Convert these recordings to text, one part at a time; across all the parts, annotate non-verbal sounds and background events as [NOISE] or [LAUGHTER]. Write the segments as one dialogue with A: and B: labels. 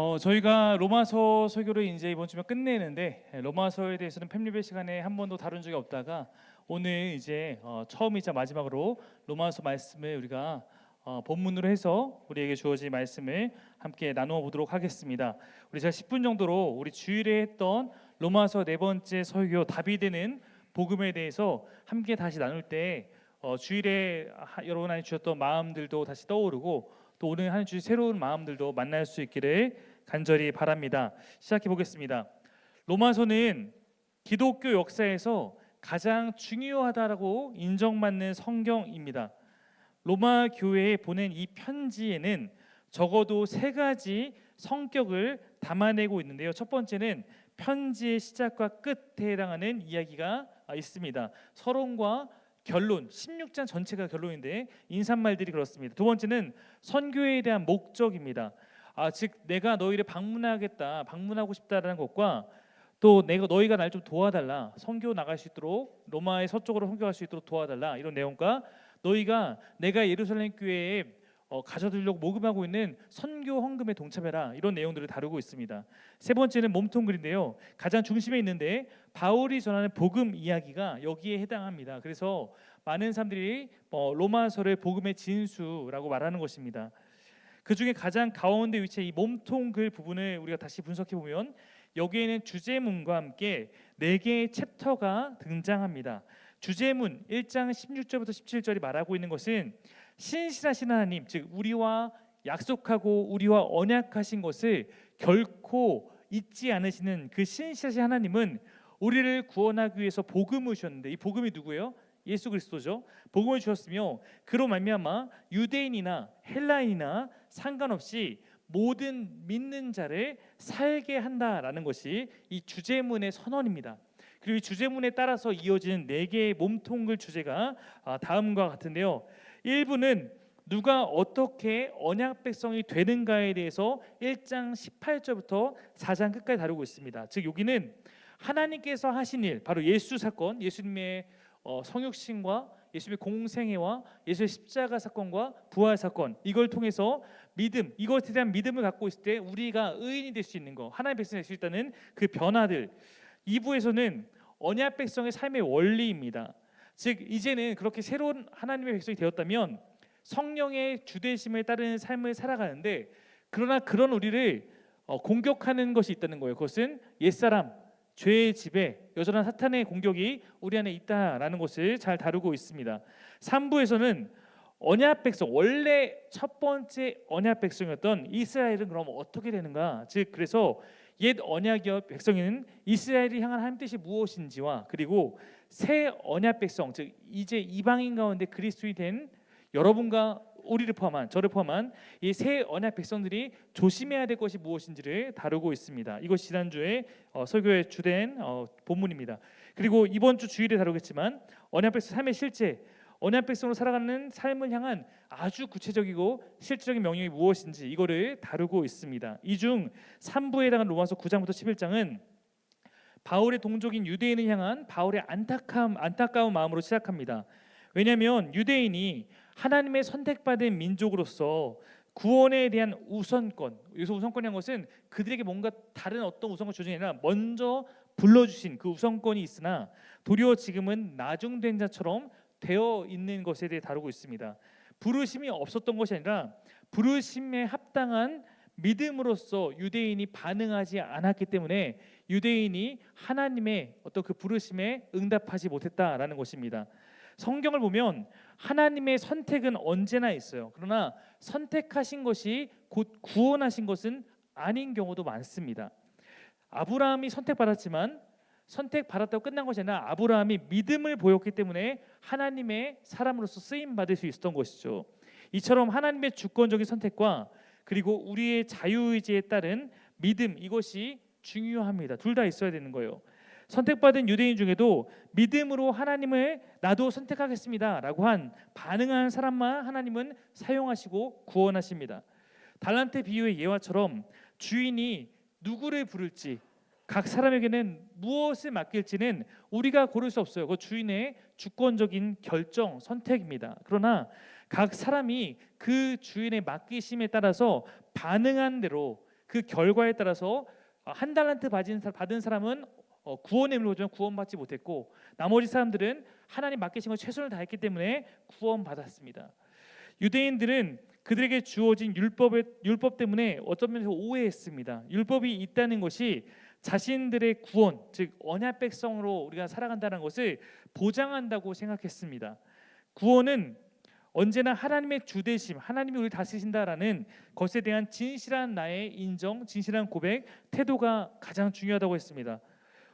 A: 어, 저희가 로마서 설교를 이제 이번 주면 끝내는데 예, 로마서에 대해서는 팸리벨 시간에 한 번도 다룬 적이 없다가 오늘 이제 어, 처음이자 마지막으로 로마서 말씀을 우리가 어, 본문으로 해서 우리에게 주어진 말씀을 함께 나누어 보도록 하겠습니다. 우리 제가 10분 정도로 우리 주일에 했던 로마서 네 번째 설교 답이 되는 복음에 대해서 함께 다시 나눌 때 어, 주일에 하- 여러분 안에 주셨던 마음들도 다시 떠오르고 또 오늘 한 주 새로운 마음들도 만날 수 있기를 간절히 바랍니다. 시작해 보겠습니다. 로마서는 기독교 역사에서 가장 중요하다라고 인정받는 성경입니다. 로마 교회에 보낸 이 편지에는 적어도 세 가지 성격을 담아내고 있는데요. 첫 번째는 편지의 시작과 끝에 해당하는 이야기가 있습니다. 서론과 결론, 16장 전체가 결론인데 인사말들이 그렇습니다. 두 번째는 선교에 대한 목적입니다. 아, 즉 내가 너희를 방문하겠다, 방문하고 싶다라는 것과 또 내가 너희가 날 좀 도와달라, 선교 나갈 수 있도록 로마의 서쪽으로 선교할 수 있도록 도와달라 이런 내용과 너희가 내가 예루살렘 교회에 어, 가져들려고 모금하고 있는 선교 헌금에 동참해라 이런 내용들을 다루고 있습니다. 세 번째는 몸통 글인데요. 가장 중심에 있는데 바울이 전하는 복음 이야기가 여기에 해당합니다. 그래서 많은 사람들이 어, 로마서를 복음의 진수라고 말하는 것입니다. 그 중에 가장 가운데 위치해 이 몸통 글 부분을 우리가 다시 분석해 보면 여기에는 주제문과 함께 네 개의 챕터가 등장합니다. 주제문 1장 16절부터 17절이 말하고 있는 것은 신실하신 하나님, 즉 우리와 약속하고 우리와 언약하신 것을 결코 잊지 않으시는 그 신실하신 하나님은 우리를 구원하기 위해서 복음을 주셨는데 이 복음이 누구예요? 예수 그리스도죠. 복음을 주셨으며 그로 말미암아 유대인이나 헬라인이나 상관없이 모든 믿는 자를 살게 한다라는 것이 이 주제문의 선언입니다. 그리고 이 주제문에 따라서 이어지는 네 개의 몸통글 주제가 아, 다음과 같은데요. 1부는 누가 어떻게 언약 백성이 되는가에 대해서 1장 18절부터 4장 끝까지 다루고 있습니다. 즉 여기는 하나님께서 하신 일, 바로 예수 사건, 예수님의 어, 성육신과 예수님의 공생애와 예수의 십자가 사건과 부활 사건 이걸 통해서 믿음 이것에 대한 믿음을 갖고 있을 때 우리가 의인이 될 수 있는 거 하나님의 백성이 될 수 있다는 그 변화들 2부에서는 언약 백성의 삶의 원리입니다. 즉 이제는 그렇게 새로운 하나님의 백성이 되었다면 성령의 주대심을 따르는 삶을 살아가는데 그러나 그런 우리를 어, 공격하는 것이 있다는 거예요. 그것은 옛사람 죄의 지배, 여전한 사탄의 공격이 우리 안에 있다라는 것을 잘 다루고 있습니다. 3부에서는 언약 백성 원래 첫 번째 언약 백성이었던 이스라엘은 그럼 어떻게 되는가? 즉 그래서 옛 언약의 백성인 이스라엘이 향한 하나님 뜻이 무엇인지와 그리고 새 언약 백성 즉 이제 이방인 가운데 그리스도인 된 여러분과 우리를 포함한 저를 포함한 이 새 언약 백성들이 조심해야 될 것이 무엇인지를 다루고 있습니다. 이것이 지난주에 어, 설교의 주된 어, 본문입니다. 그리고 이번 주 주일에 다루겠지만 언약 백성 삶의 실제 언약 백성으로 살아가는 삶을 향한 아주 구체적이고 실질적인 명령이 무엇인지 이거를 다루고 있습니다. 이 중 3부에 해당하는 로마서 9장부터 11장은 바울의 동족인 유대인을 향한 바울의 안타까움, 안타까운 마음으로 시작합니다. 왜냐하면 유대인이 하나님의 선택받은 민족으로서 구원에 대한 우선권, 여기서 우선권이란 것은 그들에게 뭔가 다른 어떤 우선권 조정이 아니라 먼저 불러주신 그 우선권이 있으나 도리어 지금은 나중된 자처럼 되어 있는 것에 대해 다루고 있습니다. 부르심이 없었던 것이 아니라 부르심에 합당한 믿음으로써 유대인이 반응하지 않았기 때문에 유대인이 하나님의 어떤 그 부르심에 응답하지 못했다라는 것입니다. 성경을 보면 하나님의 선택은 언제나 있어요. 그러나 선택하신 것이 곧 구원하신 것은 아닌 경우도 많습니다. 아브라함이 선택받았지만 선택받았다고 끝난 것이 아니라 아브라함이 믿음을 보였기 때문에 하나님의 사람으로서 쓰임 받을 수 있었던 것이죠. 이처럼 하나님의 주권적인 선택과 그리고 우리의 자유의지에 따른 믿음 이것이 중요합니다. 둘 다 있어야 되는 거예요. 선택받은 유대인 중에도 믿음으로 하나님을 나도 선택하겠습니다라고 한 반응한 사람만 하나님은 사용하시고 구원하십니다. 달란트 비유의 예화처럼 주인이 누구를 부를지 각 사람에게는 무엇을 맡길지는 우리가 고를 수 없어요. 그 주인의 주권적인 결정, 선택입니다. 그러나 각 사람이 그 주인의 맡기심에 따라서 반응한 대로 그 결과에 따라서 어, 한 달란트 받은 사람은 어, 구원의 물을 보지만 구원받지 못했고 나머지 사람들은 하나님 맡기신 것 최선을 다했기 때문에 구원받았습니다. 유대인들은 그들에게 주어진 율법의 율법 때문에 면에서 오해했습니다. 율법이 있다는 것이 자신들의 구원, 즉 언약 백성으로 우리가 살아간다는 것을 보장한다고 생각했습니다. 구원은 언제나 하나님의 주대심, 하나님이 우리를 다스리신다라는 것에 대한 진실한 나의 인정, 진실한 고백, 태도가 가장 중요하다고 했습니다.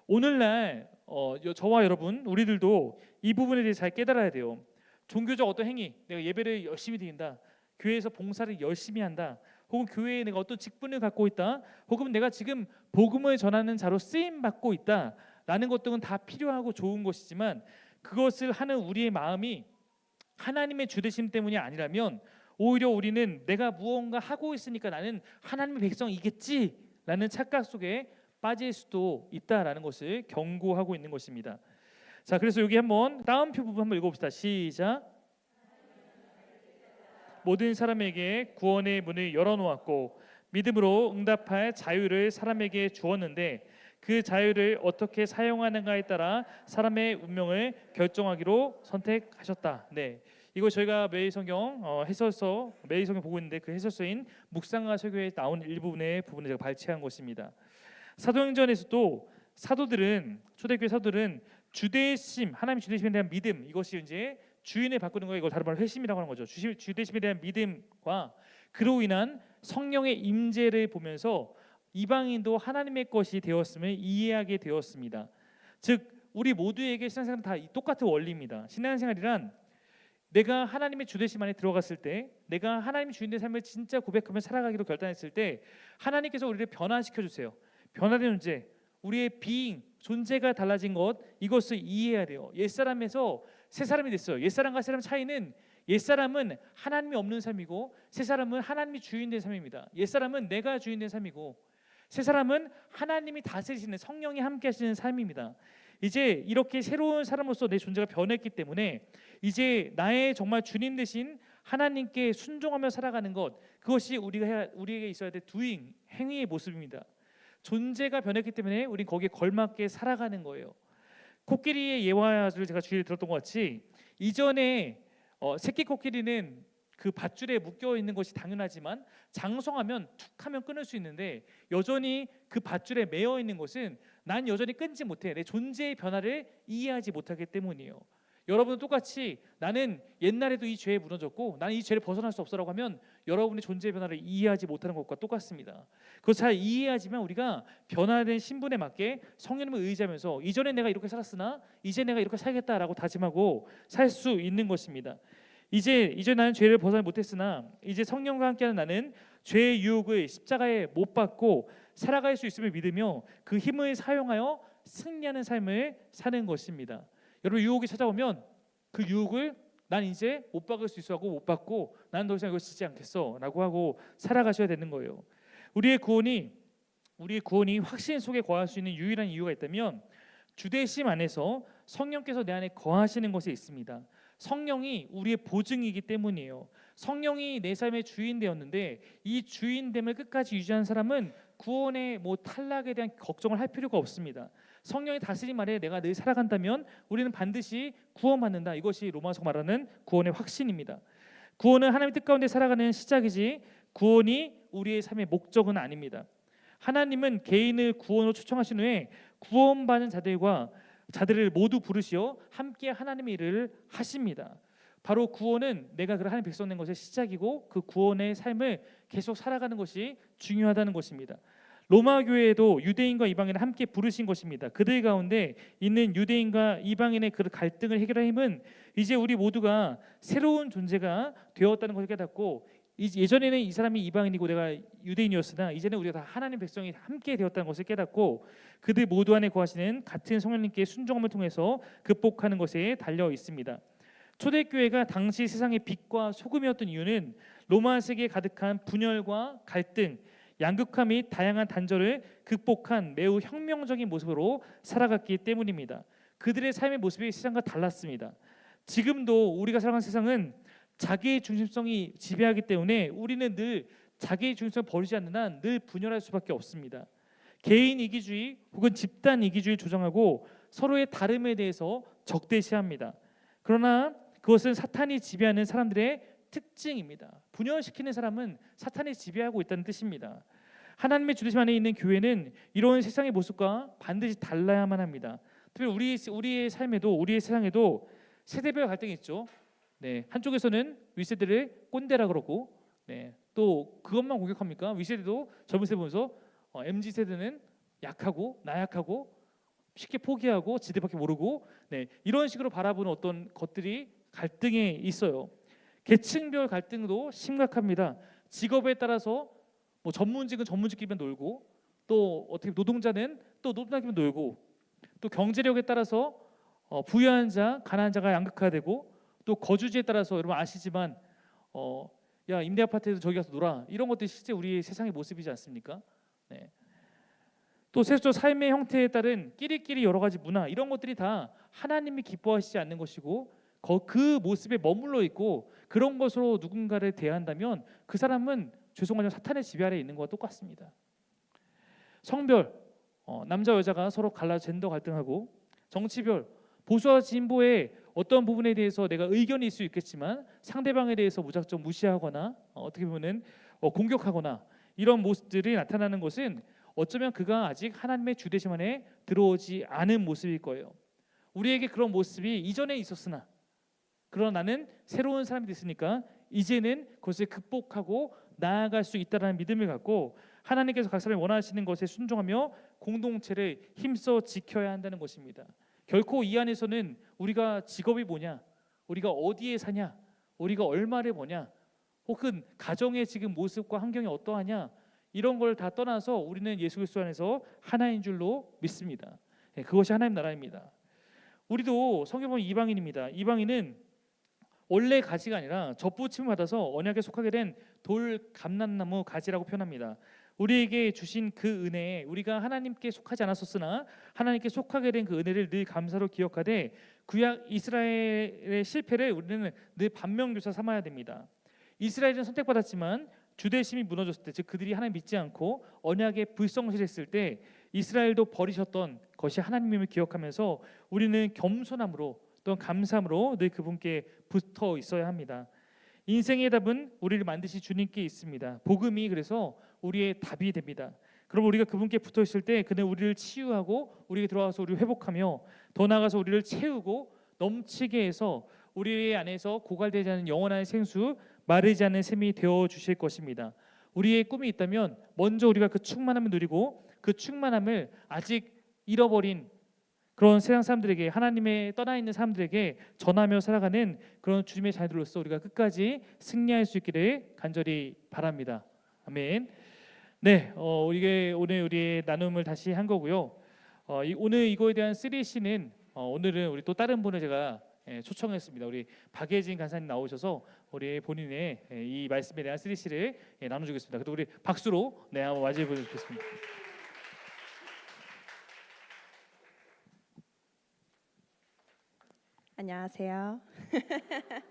A: 오늘날 어, 여- 저와 여러분, 우리들도 이 부분에 대해 잘 깨달아야 돼요. 종교적 어떤 행위, 내가 예배를 열심히 드린다, 교회에서 봉사를 열심히 한다, 혹은 교회에 내가 어떤 직분을 갖고 있다, 혹은 내가 지금 복음을 전하는 자로 쓰임 받고 있다라는 것들은 다 필요하고 좋은 것이지만 그것을 하는 우리의 마음이 하나님의 주대심 때문이 아니라면 오히려 우리는 내가 무언가 하고 있으니까 나는 하나님의 백성이겠지라는 착각 속에 빠질 수도 있다라는 것을 경고하고 있는 것입니다. 자, 그래서 여기 한번 다운표 부분 한번 읽어봅시다. 시작. 모든 사람에게 구원의 문을 열어놓았고 믿음으로 응답할 자유를 사람에게 주었는데 그 자유를 어떻게 사용하는가에 따라 사람의 운명을 결정하기로 선택하셨다. 네, 이거 저희가 매일 성경 어, 해설서 매일 성경 보고 있는데 그 해설서인 묵상과 설교에 나온 일부분의 부분을 제가 발췌한 것입니다. 사도행전에서도 사도들은 초대교회 사도들은 주대심 하나님 주대심에 대한 믿음 이것이 이제 주인을 바꾸는 거 이걸 다른 말로 회심이라고 하는 거죠. 주심, 주대심에 대한 믿음과 그로 인한 성령의 임재를 보면서 이방인도 하나님의 것이 되었음을 이해하게 되었습니다. 즉 우리 모두에게 신앙생활은 다 똑같은 원리입니다. 신앙생활이란 내가 하나님의 주대심 안에 들어갔을 때, 내가 하나님 주인의 삶을 진짜 고백하며 살아가기로 결단했을 때, 하나님께서 우리를 변화시켜 주세요. 변화된 존재, 우리의 비잉, 존재가 달라진 것 이것을 이해해야 돼요. 옛 사람에서 새 사람이 됐어요. 옛 사람과 새 사람 차이는 옛 사람은 하나님이 없는 삶이고 새 사람은 하나님이 주인된 삶입니다. 옛 사람은 내가 주인된 삶이고 새 사람은 하나님이 다스리시는 성령이 함께 하시는 삶입니다. 이제 이렇게 새로운 사람으로서 내 존재가 변했기 때문에 이제 나의 정말 주님 되신 하나님께 순종하며 살아가는 것 그것이 우리가 해야, 우리에게 있어야 될 두잉 행위의 모습입니다. 존재가 변했기 때문에 우린 거기에 걸맞게 살아가는 거예요. 코끼리의 예화를 제가 주위에 들었던 것 같이 이전에 어, 새끼 코끼리는 그 밧줄에 묶여 있는 것이 당연하지만 장성하면 툭 하면 끊을 수 있는데 여전히 그 밧줄에 매여 있는 것은 난 여전히 끊지 못해 내 존재의 변화를 이해하지 못하기 때문이에요. 여러분은 똑같이 나는 옛날에도 이 죄에 무너졌고 나는 이 죄를 벗어날 수 없어라고 하면 여러분의 존재의 변화를 이해하지 못하는 것과 똑같습니다. 그걸 잘 이해하지만 우리가 변화된 신분에 맞게 성령님을 의지하면서 이전에 내가 이렇게 살았으나 이제 내가 이렇게 살겠다라고 다짐하고 살 수 있는 것입니다. 이제 이제 나는 죄를 벗어나지 못했으나 이제 성령과 함께하는 나는 죄의 유혹을 십자가에 못 받고 살아갈 수 있음을 믿으며 그 힘을 사용하여 승리하는 삶을 사는 것입니다. 여러분 유혹이 찾아오면 그 유혹을 난 이제 못 받을 수 있어 하고 못 받고 나는 더 이상 이거 지지 않겠어 라고 하고 살아가셔야 되는 거예요. 우리의 구원이 우리의 구원이 확신 속에 거할 수 있는 유일한 이유가 있다면 주대심 안에서 성령께서 내 안에 거하시는 것에 있습니다. 성령이 우리의 보증이기 때문이에요. 성령이 내 삶의 주인 되었는데 이 주인됨을 끝까지 유지한 사람은 구원의 뭐 탈락에 대한 걱정을 할 필요가 없습니다. 성령이 다스림 아래 내가 늘 살아간다면 우리는 반드시 구원받는다. 이것이 로마서 말하는 구원의 확신입니다. 구원은 하나님의 뜻 가운데 살아가는 시작이지 구원이 우리의 삶의 목적은 아닙니다. 하나님은 개인을 구원으로 초청하신 후에 구원받은 자들과 자들을 모두 부르시어 함께 하나님의 일을 하십니다. 바로 구원은 내가 그 하나님 백성 된 것의 시작이고 그 구원의 삶을 계속 살아가는 것이 중요하다는 것입니다. 로마 교회에도 유대인과 이방인을 함께 부르신 것입니다. 그들 가운데 있는 유대인과 이방인의 그 갈등을 해결할 힘은 이제 우리 모두가 새로운 존재가 되었다는 것을 깨닫고 예전에는 이 사람이 이방인이고 내가 유대인이었으나 이제는 우리가 다 하나님 백성이 함께 되었다는 것을 깨닫고 그들 모두 안에 거하시는 같은 성령님께 순종함을 통해서 극복하는 것에 달려 있습니다. 초대교회가 당시 세상의 빛과 소금이었던 이유는 로마 세계에 가득한 분열과 갈등, 양극화 및 다양한 단절을 극복한 매우 혁명적인 모습으로 살아갔기 때문입니다. 그들의 삶의 모습이 세상과 달랐습니다. 지금도 우리가 살아가는 세상은 자기 중심성이 지배하기 때문에 우리는 늘 자기 중심을 버리지 않는 한 늘 분열할 수밖에 없습니다. 개인 이기주의 혹은 집단 이기주의 조정하고 서로의 다름에 대해서 적대시합니다. 그러나 그것은 사탄이 지배하는 사람들의 특징입니다. 분열시키는 사람은 사탄이 지배하고 있다는 뜻입니다. 하나님의 주대심 안에 있는 교회는 이런 세상의 모습과 반드시 달라야만 합니다. 특히 우리 우리의 삶에도 우리의 세상에도 세대별 갈등이 있죠. 네, 한쪽에서는 윗세대를 꼰대라 그러고, 네, 또 그것만 공격합니까? 윗세대도 젊은 세대 보면서 어, mz 세대는 약하고 나약하고 쉽게 포기하고 지대밖에 모르고, 네, 이런 식으로 바라보는 어떤 것들이 갈등에 있어요. 계층별 갈등도 심각합니다. 직업에 따라서 뭐 전문직은 전문직끼리만 놀고 또 어떻게 노동자는 또 노동자끼리만 놀고 또 경제력에 따라서 어, 부유한 자, 가난한 자가 양극화되고 또 거주지에 따라서 여러분 아시지만 어, 야 임대 아파트에서 저기 가서 놀아 이런 것들이 실제 우리 세상의 모습이지 않습니까? 네. 또 세속 삶의 형태에 따른 끼리끼리 여러 가지 문화 이런 것들이 다 하나님이 기뻐하시지 않는 것이고 거- 그 모습에 머물러 있고 그런 것으로 누군가를 대한다면 그 사람은 죄송하지만 사탄의 지배 아래 있는 것과 똑같습니다. 성별 어, 남자 여자가 서로 갈라 젠더 갈등하고 정치별 보수와 진보의 어떤 부분에 대해서 내가 의견이 있을 수 있겠지만 상대방에 대해서 무작정 무시하거나 어, 어떻게 보면은 어, 공격하거나 이런 모습들이 나타나는 것은 어쩌면 그가 아직 하나님의 주대심 안에 들어오지 않은 모습일 거예요. 우리에게 그런 모습이 이전에 있었으나 그러나 나는 새로운 사람이 됐으니까 이제는 그것을 극복하고 나아갈 수 있다라는 믿음을 갖고 하나님께서 각 사람이 원하시는 것에 순종하며 공동체를 힘써 지켜야 한다는 것입니다. 결코 이 안에서는 우리가 직업이 뭐냐, 우리가 어디에 사냐, 우리가 얼마를 버냐, 혹은 가정의 지금 모습과 환경이 어떠하냐 이런 걸 다 떠나서 우리는 예수 그리스도 안에서 하나인 줄로 믿습니다. 예, 그것이 하나님 나라입니다. 우리도 성경 보면 이방인입니다. 이방인은 원래 가지가 아니라 접붙임을 받아서 언약에 속하게 된 돌 감람나무 가지라고 표현합니다. 우리에게 주신 그 은혜에 우리가 하나님께 속하지 않았었으나 하나님께 속하게 된 그 은혜를 늘 감사로 기억하되 구약 이스라엘의 실패를 우리는 늘 반면교사 삼아야 됩니다. 이스라엘은 선택받았지만 주대심이 무너졌을 때, 즉 그들이 하나님 믿지 않고 언약에 불성실했을 때 이스라엘도 버리셨던 것이 하나님임을 기억하면서 우리는 겸손함으로 또는 감사함으로 늘 그분께 붙어 있어야 합니다. 인생의 답은 우리를 만드시 주님께 있습니다. 복음이 그래서 우리의 답이 됩니다. 그럼 우리가 그분께 붙어 있을 때 그는 우리를 치유하고 우리에게 들어와서 우리를 회복하며 더 나아가서 우리를 채우고 넘치게 해서 우리 안에서 고갈되지 않은 영원한 생수 마르지 않는 샘이 되어 주실 것입니다. 우리의 꿈이 있다면 먼저 우리가 그 충만함을 누리고 그 충만함을 아직 잃어버린 그런 세상 사람들에게 하나님의 떠나 있는 사람들에게 전하며 살아가는 그런 주님의 자녀들로서 우리가 끝까지 승리할 수 있기를 간절히 바랍니다. 아멘. 네, 어, 이게 오늘 우리의 나눔을 다시 한 거고요. 어, 이, 오늘 이거에 대한 3C는 어, 오늘은 우리 또 다른 분을 제가 예, 초청했습니다. 우리 박예진 간사님 나오셔서 우리 본인의 예, 이 말씀에 대한 3C를 예, 나눠주겠습니다. 그래도 우리 박수로 네 한번 맞이해 보도록 하겠습니다.
B: 안녕하세요. [LAUGHS]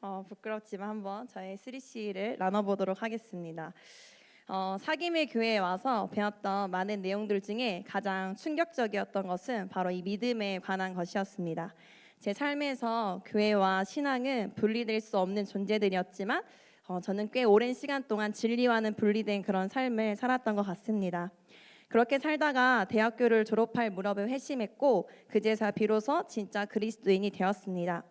B: 어, 부끄럽지만 한번 저의 3C를 나눠보도록 하겠습니다. 어, 사김의 교회에 와서 배웠던 많은 내용들 중에 가장 충격적이었던 것은 바로 이 믿음에 관한 것이었습니다. 제 삶에서 교회와 신앙은 분리될 수 없는 존재들이었지만 어, 저는 꽤 오랜 시간 동안 진리와는 분리된 그런 삶을 살았던 것 같습니다. 그렇게 살다가 대학교를 졸업할 무렵에 회심했고 그제서 비로소 진짜 그리스도인이 되었습니다.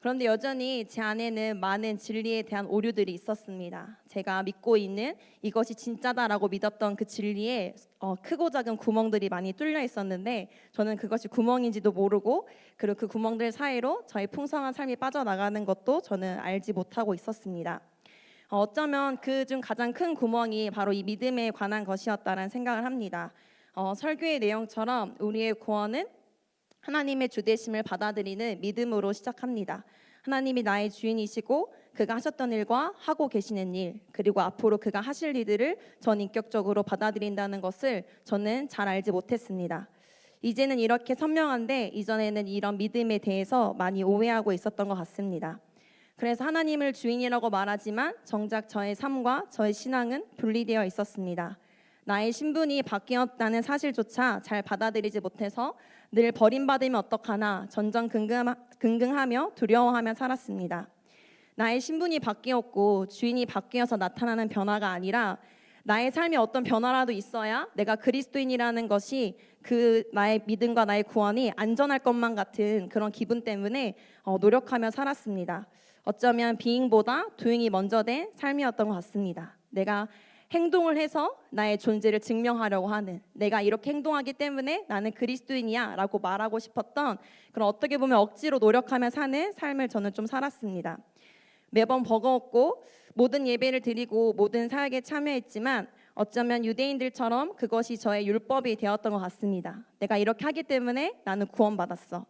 B: 그런데 여전히 제 안에는 많은 진리에 대한 오류들이 있었습니다. 제가 믿고 있는 이것이 진짜다라고 믿었던 그 진리에 어, 크고 작은 구멍들이 많이 뚫려 있었는데 저는 그것이 구멍인지도 모르고 그리고 그 구멍들 사이로 저의 풍성한 삶이 빠져나가는 것도 저는 알지 못하고 있었습니다. 어, 어쩌면 그 중 가장 큰 구멍이 바로 이 믿음에 관한 것이었다라는 생각을 합니다. 어, 설교의 내용처럼 우리의 구원은 하나님의 주대심을 받아들이는 믿음으로 시작합니다. 하나님이 나의 주인이시고 그가 하셨던 일과 하고 계시는 일 그리고 앞으로 그가 하실 일들을 전 인격적으로 받아들인다는 것을 저는 잘 알지 못했습니다. 이제는 이렇게 선명한데 이전에는 이런 믿음에 대해서 많이 오해하고 있었던 것 같습니다. 그래서 하나님을 주인이라고 말하지만 정작 저의 삶과 저의 신앙은 분리되어 있었습니다. 나의 신분이 바뀌었다는 사실조차 잘 받아들이지 못해서 늘 버림받으면 어떡하나 전전긍긍하며 두려워하며 살았습니다. 나의 신분이 바뀌었고 주인이 바뀌어서 나타나는 변화가 아니라 나의 삶에 어떤 변화라도 있어야 내가 그리스도인이라는 것이 그 나의 믿음과 나의 구원이 안전할 것만 같은 그런 기분 때문에 어, 노력하며 살았습니다. 어쩌면 비잉보다 도잉이 먼저 된 삶이었던 것 같습니다. 내가 행동을 해서 나의 존재를 증명하려고 하는 내가 이렇게 행동하기 때문에 나는 그리스도인이야라고 말하고 싶었던 그런 어떻게 보면 억지로 노력하며 사는 삶을 저는 좀 살았습니다. 매번 버거웠고 모든 예배를 드리고 모든 사역에 참여했지만 어쩌면 유대인들처럼 그것이 저의 율법이 되었던 것 같습니다. 내가 이렇게 하기 때문에 나는 구원받았어.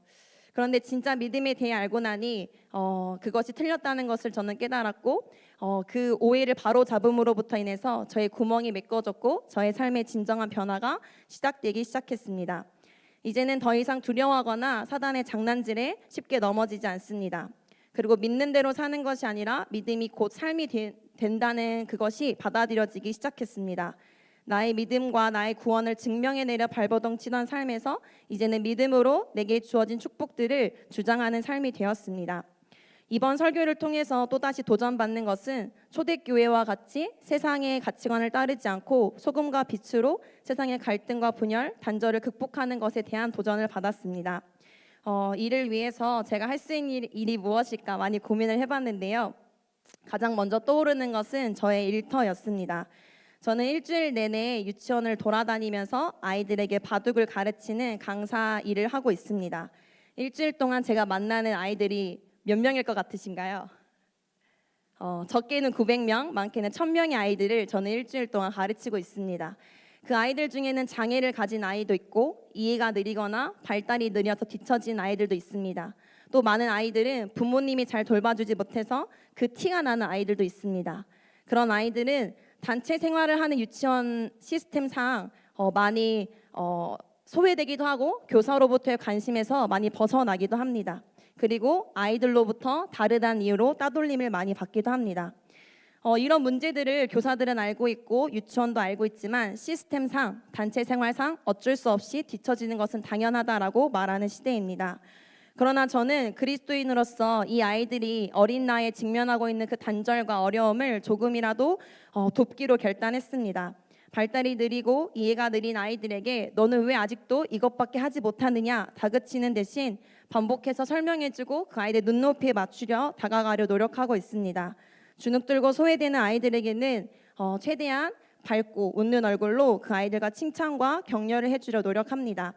B: 그런데 진짜 믿음에 대해 알고 나니 어, 그것이 틀렸다는 것을 저는 깨달았고 어, 그 오해를 바로 잡음으로부터 인해서 저의 구멍이 메꿔졌고 저의 삶의 진정한 변화가 시작되기 시작했습니다. 이제는 더 이상 두려워하거나 사단의 장난질에 쉽게 넘어지지 않습니다. 그리고 믿는 대로 사는 것이 아니라 믿음이 곧 삶이 되- 된다는 그것이 받아들여지기 시작했습니다. 나의 믿음과 나의 구원을 증명해내려 발버둥 치던 삶에서 이제는 믿음으로 내게 주어진 축복들을 주장하는 삶이 되었습니다. 이번 설교를 통해서 또다시 도전받는 것은 초대교회와 같이 세상의 가치관을 따르지 않고 소금과 빛으로 세상의 갈등과 분열, 단절을 극복하는 것에 대한 도전을 받았습니다. 어, 이를 위해서 제가 할 수 있는 일- 일이 무엇일까 많이 고민을 해봤는데요. 가장 먼저 떠오르는 것은 저의 일터였습니다. 저는 일주일 내내 유치원을 돌아다니면서 아이들에게 바둑을 가르치는 강사 일을 하고 있습니다. 일주일 동안 제가 만나는 아이들이 몇 명일 것 같으신가요? 어, 적게는 900명, 많게는 1000명의 아이들을 저는 일주일 동안 가르치고 있습니다. 그 아이들 중에는 장애를 가진 아이도 있고 이해가 느리거나 발달이 느려서 뒤처진 아이들도 있습니다. 또 많은 아이들은 부모님이 잘 돌봐주지 못해서 그 티가 나는 아이들도 있습니다. 그런 아이들은 단체 생활을 하는 유치원 시스템상 어, 많이 어, 소외되기도 하고 교사로부터의 관심에서 많이 벗어나기도 합니다. 그리고 아이들로부터 다르다는 이유로 따돌림을 많이 받기도 합니다. 어, 이런 문제들을 교사들은 알고 있고 유치원도 알고 있지만 시스템상 단체 생활상 어쩔 수 없이 뒤처지는 것은 당연하다라고 말하는 시대입니다. 그러나 저는 그리스도인으로서 이 아이들이 어린 나이에 직면하고 있는 그 단절과 어려움을 조금이라도 어, 돕기로 결단했습니다. 발달이 느리고 이해가 느린 아이들에게 너는 왜 아직도 이것밖에 하지 못하느냐 다그치는 대신 반복해서 설명해주고 그 아이들 눈높이에 맞추려 다가가려 노력하고 있습니다. 주눅들고 소외되는 아이들에게는 어, 최대한 밝고 웃는 얼굴로 그 아이들과 칭찬과 격려를 해주려 노력합니다.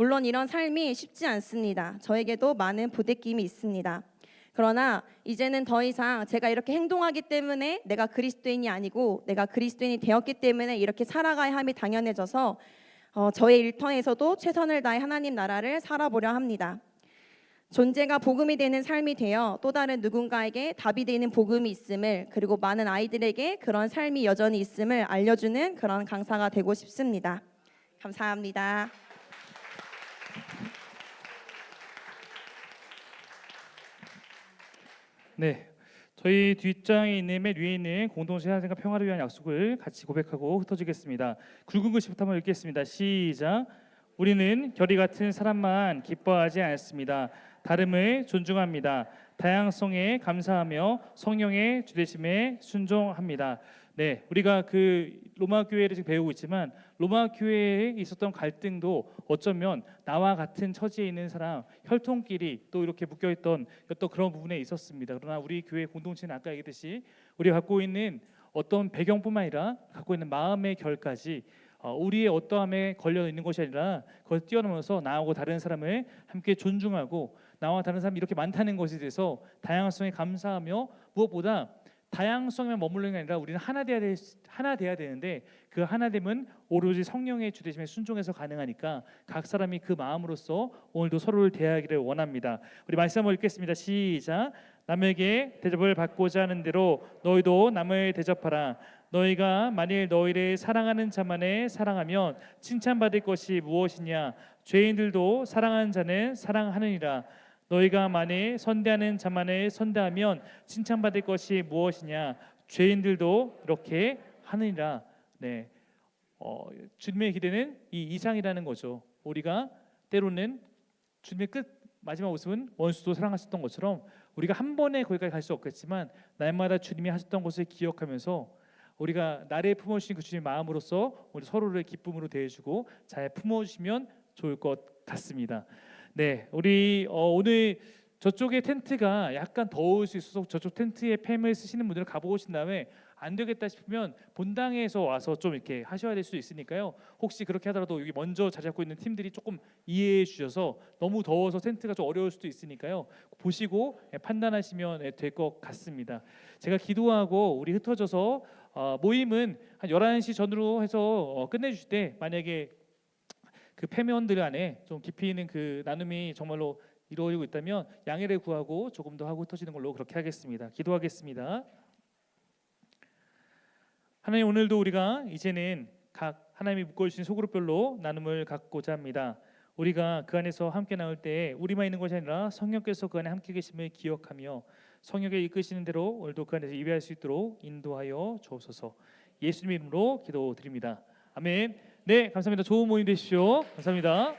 B: 물론 이런 삶이 쉽지 않습니다. 저에게도 많은 부대낌이 있습니다. 그러나 이제는 더 이상 제가 이렇게 행동하기 때문에 내가 그리스도인이 아니고 내가 그리스도인이 되었기 때문에 이렇게 살아가야 함이 당연해져서 어, 저의 일터에서도 최선을 다해 하나님 나라를 살아보려 합니다. 존재가 복음이 되는 삶이 되어 또 다른 누군가에게 답이 되는 복음이 있음을 그리고 많은 아이들에게 그런 삶이 여전히 있음을 알려주는 그런 강사가 되고 싶습니다. 감사합니다.
A: 네. 저희 뒷장에 있는 맨 위에 있는 공동체 사생과 평화를 위한 약속을 같이 고백하고 흩어지겠습니다. 굵은 글씨부터 한번 읽겠습니다. 시작. 우리는 결이 같은 사람만 기뻐하지 않습니다. 다름을 존중합니다. 다양성에 감사하며 성령의 주대심에 순종합니다. 네, 우리가 그 로마 교회를 지금 배우고 있지만 로마 교회에 있었던 갈등도 어쩌면 나와 같은 처지에 있는 사람 혈통끼리 또 이렇게 묶여 있던 또 그런 부분에 있었습니다. 그러나 우리 교회 공동체는 아까 얘기했듯이 우리가 갖고 있는 어떤 배경뿐만 아니라 갖고 있는 마음의 결까지 어, 우리의 어떠함에 걸려 있는 것이 아니라 그걸 뛰어넘어서 나하고 다른 사람을 함께 존중하고 나와 다른 사람이 이렇게 많다는 것에 대해서 다양성에 감사하며 무엇보다 다양성에만 머무르는 게 아니라 우리는 하나 돼야 될, 하나 돼야 되는데 그 하나됨은 오로지 성령의 주대심에 순종해서 가능하니까 각 사람이 그 마음으로서 오늘도 서로를 대하기를 원합니다. 우리 말씀 한번 읽겠습니다. 시작. 남에게 대접을 받고자 하는 대로 너희도 남을 대접하라. 너희가 만일 너희를 사랑하는 자만을 사랑하면 칭찬받을 것이 무엇이냐? 죄인들도 사랑하는 자는 사랑하느니라. 너희가 만일 선대하는 자만을 선대하면 칭찬받을 것이 무엇이냐 죄인들도 이렇게 하느니라. 네. 어, 주님의 기대는 이 이상이라는 거죠. 우리가 때로는 주님의 끝 마지막 모습은 원수도 사랑하셨던 것처럼 우리가 한 번에 거기까지 갈 수 없겠지만 날마다 주님이 하셨던 것을 기억하면서 우리가 나를 품어주신 그 주님의 마음으로서 우리 서로를 기쁨으로 대해주고 잘 품어주시면 좋을 것 같습니다. 네, 우리 어, 오늘 저쪽에 텐트가 약간 더울 수 있어서 저쪽 텐트에 팸을 쓰시는 분들은 가보신 다음에 안 되겠다 싶으면 본당에서 와서 좀 이렇게 하셔야 될 수 있으니까요. 혹시 그렇게 하더라도 여기 먼저 자리 잡고 있는 팀들이 조금 이해해 주셔서 너무 더워서 텐트가 좀 어려울 수도 있으니까요. 보시고 예, 판단하시면 될 것 같습니다. 제가 기도하고 우리 흩어져서 어, 모임은 한 11시 전으로 해서 어, 끝내 주실 때 만약에 그 패면들 안에 좀 깊이 있는 그 나눔이 정말로 이루어지고 있다면 양해를 구하고 조금 더 하고 흩어지는 걸로 그렇게 하겠습니다. 기도하겠습니다. 하나님 오늘도 우리가 이제는 각 하나님이 묶어주신 소그룹별로 나눔을 갖고자 합니다. 우리가 그 안에서 함께 나올 때 우리만 있는 것이 아니라 성령께서 그 안에 함께 계심을 기억하며 성령에 이끄시는 대로 오늘도 그 안에서 예배할 수 있도록 인도하여 주옵소서. 예수님 이름으로 기도드립니다. 아멘. 네, 감사합니다. 좋은 모임 되십시오. 감사합니다.